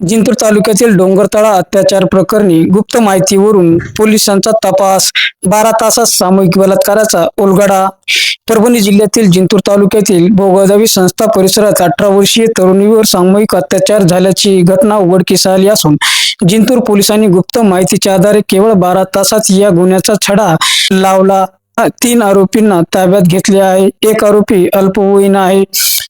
जिंतूर तालुक्यातील डोंगरतळा अत्याचार प्रकरणी गुप्त माहितीवरून पोलिसांचा तपास. बारा तासात सामूहिक बलात्काराचा उलगडा. परभणी जिल्ह्यातील जिंतूर तालुक्यातील भोगदावी संस्था परिसरात अठरा वर्षीय तरुणीवर सामूहिक अत्याचार झाल्याची घटना उघडकीस आली असून जिंतूर पोलिसांनी गुप्त माहितीच्या आधारे केवळ बारा तासात या गुन्ह्याचा छडा लावला. तीन आरोपींना ताब्यात घेतले आहे. एक आरोपी अल्पवयीन आहे.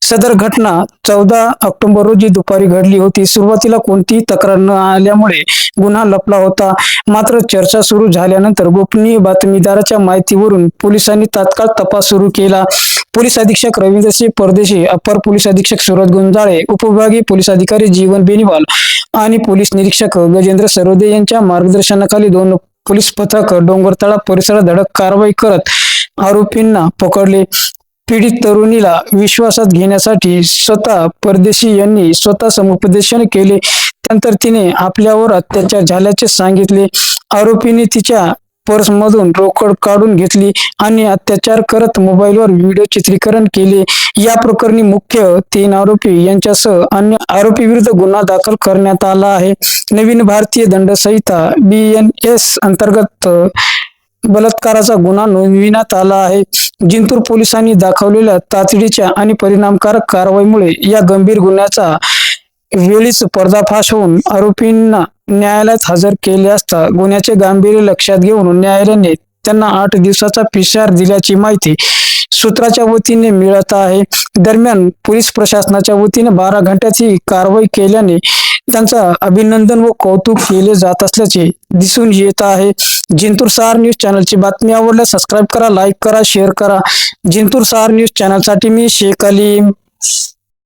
सदर घटना चौदा ऑक्टोबर रोजी दुपारी घडली होती. सुरुवातीला कोणतीही तक्रार न आल्यामुळे गुन्हा लपला होता. मात्र चर्चा सुरू झाल्यानंतर गोपनीय बातमीदाराच्या माहितीवरून पोलिसांनी तात्काळ तपास सुरू केला. पोलीस अधीक्षक रवींद्रसिंह परदेशी अपर पोलीस अधीक्षक सुरत गुंजाळे उपविभागीय पोलीस अधिकारी जीवन बेनीवाल आणि पोलीस निरीक्षक गजेंद्र सरोदे यांच्या मार्गदर्शनाखाली दोन पोलीस पथक डोंगरतळा परिसरात धडक कारवाई करत आरोपींना पकडले. पीडित तरुणीला विश्वासात घेण्यासाठी स्वतः परदेशी यांनी स्वतः समुपदेशन केले. त्यानंतर तिने आपल्यावर अत्याचार झाल्याचे सांगितले. आरोपीने तिच्या पर्समधून रोकड काढून घेतली आणि अत्याचार करत मोबाईलवर व्हिडिओ चित्रीकरण केले. या प्रकरणी मुख्य तीन आरोपी यांच्यासह अन्य आरोपी विरुद्ध गुन्हा दाखल करण्यात आला आहे. नवीन भारतीय दंड संहिता बी एन एस अंतर्गत बलात्काराचा गुन्हा नोंदविण्यात आला आहे. जिंतूर पोलिसांनी दाखवलेल्या तातडीच्या आणि परिणामकारक कारवाईमुळे या गंभीर गुन्ह्याचा वेळीच पर्दाफाश होऊन आरोपींना न्यायालयात हजर केले असता गुन्ह्याचे गांभीर्य लक्षात घेऊन न्यायालयाने त्यांना आठ दिवसाचा पिशार दिल्याची माहिती सूत्राच्या वतीने मिळत आहे. दरम्यान पोलीस प्रशासनाच्या वतीने बारा घंट्यात ही कारवाई केल्याने त्यांचा अभिनंदन व कौतुक केले जात असल्याचे दिसून येत आहे. जिंतूर सहार न्यूज चॅनलची बातमी आवडल्यास सबस्क्राईब करा लाईक करा शेअर करा. जिंतूर सहार न्यूज चॅनलसाठी मी शेख अलीम.